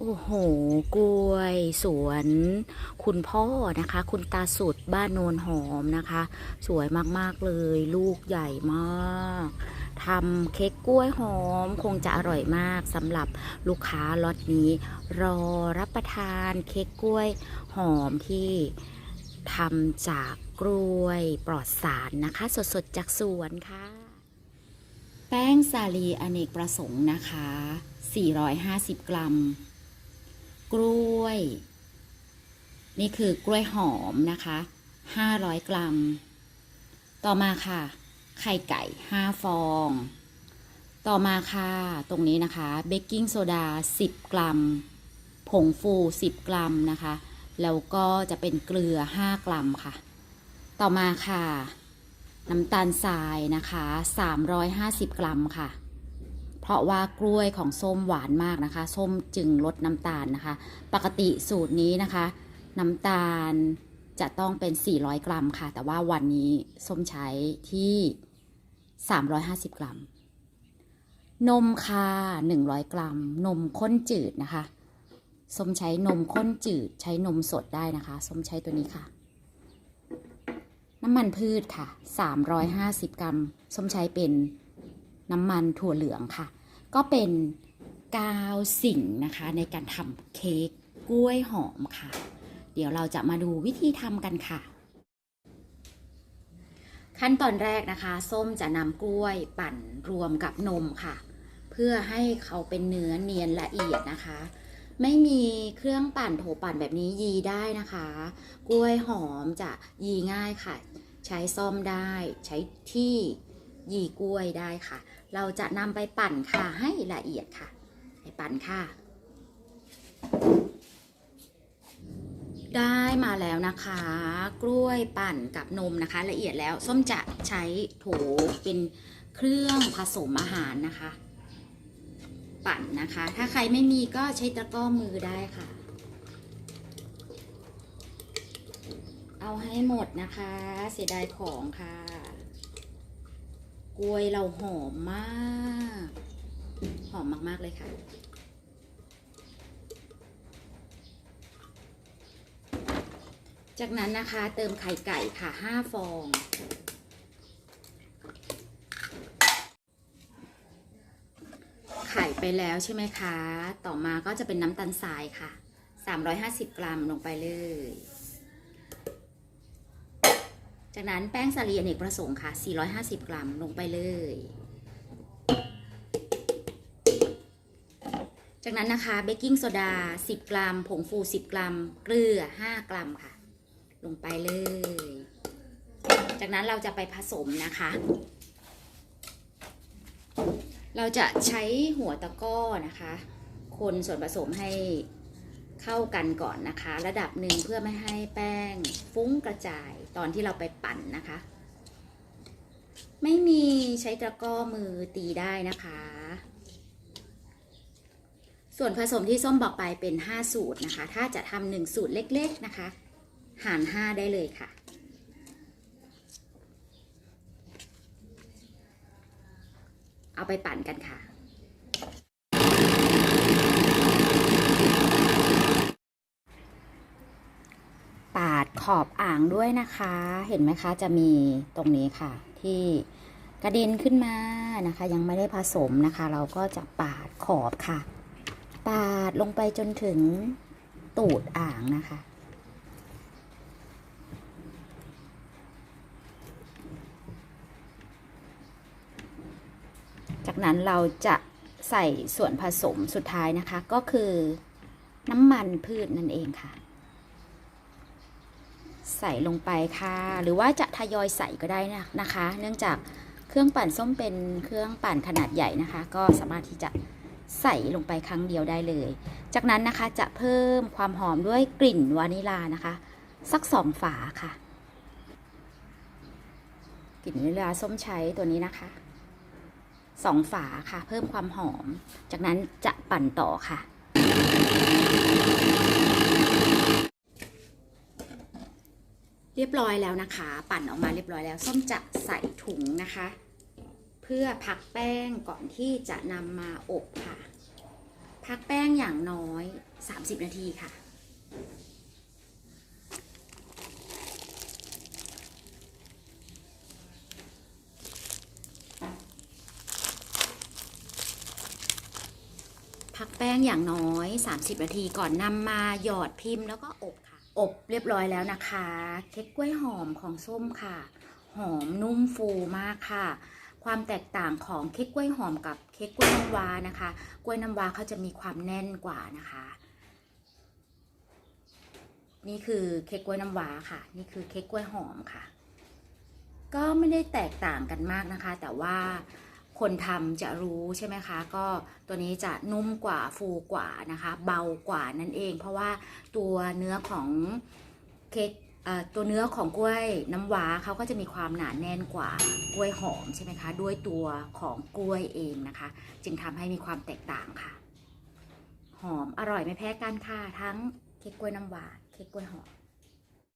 โอ้โห กล้วย สวน คุณพ่อนะคะ คุณตาสุดบ้านโนนหอมนะคะ สวยมากๆเลย ลูกใหญ่มากทำเค้กกล้วยหอมคงจะอร่อยมากสำหรับลูกค้าล็อตนี้ รอรับประทานเค้กกล้วยหอมที่ทำจากกล้วยปลอดสารนะคะ สดๆ จากสวนค่ะ แป้งสาลีอเนกประสงค์นะคะ 450 กรัม กล้วย นี่คือกล้วยหอมนะคะ500กรัม ต่อมาค่ะ ไข่ไก่5ฟอง ต่อมาค่ะ ตรงนี้นะคะ เบกกิ้งโซดา10กรัม ผงฟู10กรัมนะคะ แล้วก็จะเป็นเกลือ5กรัมค่ะ ต่อมาค่ะ น้ำตาลทรายนะคะ350กรัมค่ะ เพราะว่ากล้วยของส้มหวานมากนะคะ ส้มจึงลดน้ำตาลนะคะ ปกติสูตรนี้นะคะ น้ำตาลจะต้องเป็น 400 กรัมค่ะ แต่ว่าวันนี้ส้มใช้ที่ 350 กรัม นมค่ะ100 กรัม นมข้นจืดนะคะ ส้มใช้นมข้นจืด ใช้นมสดได้นะคะ ส้มใช้ตัวนี้ค่ะ น้ำมันพืชค่ะ 350 กรัม ส้มใช้เป็น น้ำมันถั่วเหลืองค่ะ ก็เป็นกาวสิ่งนะคะในการทำเค้กกล้วยหอมค่ะ เดี๋ยวเราจะมาดูวิธีทำกันค่ะ ขั้นตอนแรกนะคะ ส้มจะนำกล้วยปั่นรวมกับนมค่ะ เพื่อให้เขาเป็นเนื้อเนียนละเอียดนะคะ ไม่มีเครื่องปั่นโถปั่นแบบนี้ยีได้นะคะ กล้วยหอมจะยีง่ายค่ะ ใช้ซ่อมได้ใช้ที่ ยีกล้วยได้ค่ะ เราจะนำไปปั่นค่ะให้ละเอียดค่ะ ไปปั่นค่ะ ได้มาแล้วนะคะ กล้วยปั่นกับนมนะคะ ละเอียดแล้วส้มจะใช้โถเป็นเครื่องผสมอาหารนะคะ ปั่นนะคะ ถ้าใครไม่มีก็ใช้ตะกร้อมือได้ค่ะ เอาให้หมดนะคะ เสียดายของค่ะ กล้วยเราหอมมาก หอมมาก ๆ เลยค่ะ จากนั้นนะคะเติมไข่ไก่ค่ะ 5 ฟอง ไข่ไปแล้วใช่ไหมคะ ต่อมาก็จะเป็นน้ำตาลทรายค่ะ 350 กรัมลงไปเลย จากนั้นแป้งสาลีอเนกประสงค์ค่ะ 450 กรัมลงไปเลย จากนั้นนะคะเบกกิ้งโซดา 10 กรัม ผงฟู 10 กรัม เกลือ 5 กรัมค่ะ ลงไปเลย จากนั้นเราจะไปผสมนะคะ เราจะใช้หัวตะก้อนะคะ คนส่วนผสมให้ เข้ากันก่อนนะคะ ระดับหนึ่งเพื่อไม่ให้แป้งฟุ้งกระจายตอนที่เราไปปั่นนะคะ ไม่มีใช้ตะกร้อมือตีได้นะคะ ส่วนผสมที่ส้มบอกไปเป็น 5 สูตรนะคะ ถ้าจะทำหนึ่งสูตรเล็กๆนะคะ หาร 5 ได้เลยค่ะเอาไปปั่นกันค่ะ ปาดขอบอ่างด้วยนะคะ เห็นไหมคะจะมีตรงนี้ค่ะ ที่กระเด็นขึ้นมานะคะ ยังไม่ได้ผสมนะคะ เราก็จะปาดขอบค่ะ ปาดลงไปจนถึงตูดอ่างนะคะจากนั้นเราจะใส่ส่วนผสมสุดท้ายนะคะ ก็คือน้ำมันพืชนั่นเองค่ะ ใส่ลงไปค่ะ หรือว่าจะทยอยใส่ก็ได้นะคะ เนื่องจากเครื่องปั่นส้มเป็นเครื่องปั่นขนาดใหญ่นะคะ ก็สามารถที่จะใส่ลงไปครั้งเดียวได้เลย จากนั้นนะคะจะเพิ่มความหอมด้วยกลิ่นวานิลานะคะ สักสองฝาค่ะ กลิ่นวานิลาส้มใช้ตัวนี้นะคะสองฝาค่ะ เพิ่มความหอม จากนั้นจะปั่นต่อค่ะ เรียบร้อยแล้วนะคะ ปั่นออกมาเรียบร้อยแล้ว ส้มจะใส่ถุงนะคะ เพื่อพักแป้งก่อนที่จะนำมาอบค่ะ พักแป้งอย่างน้อย 30 นาทีค่ะพักแป้งอย่างน้อย 30 นาทีก่อนนำมาหยอดพิมพ์แล้วก็อบ อบเรียบร้อยแล้วนะคะ เค้กกล้วยหอมของส้มค่ะ หอมนุ่มฟูมากค่ะ ความแตกต่างของเค้กกล้วยหอมกับเค้กกล้วยน้ำว้านะคะ กล้วยน้ำว้าเขาจะมีความแน่นกว่านะคะ นี่คือเค้กกล้วยน้ำว้าค่ะ นี่คือเค้กกล้วยหอมค่ะ ก็ไม่ได้แตกต่างกันมากนะคะ แต่ว่า คนทำจะรู้ใช่ไหมคะ ก็ตัวนี้จะนุ่มกว่าฟูกว่านะคะ เบากว่านั่นเอง เพราะว่าตัวเนื้อของเค้กตัวเนื้อของกล้วยน้ำว้าเขาก็จะมีความหนาแน่นกว่ากล้วยหอมใช่ไหมคะ ด้วยตัวของกล้วยเองนะคะ จึงทำให้มีความแตกต่างค่ะ หอมอร่อยไม่แพ้กันค่ะทั้งเค้กกล้วยน้ำว้าเค้กกล้วยหอม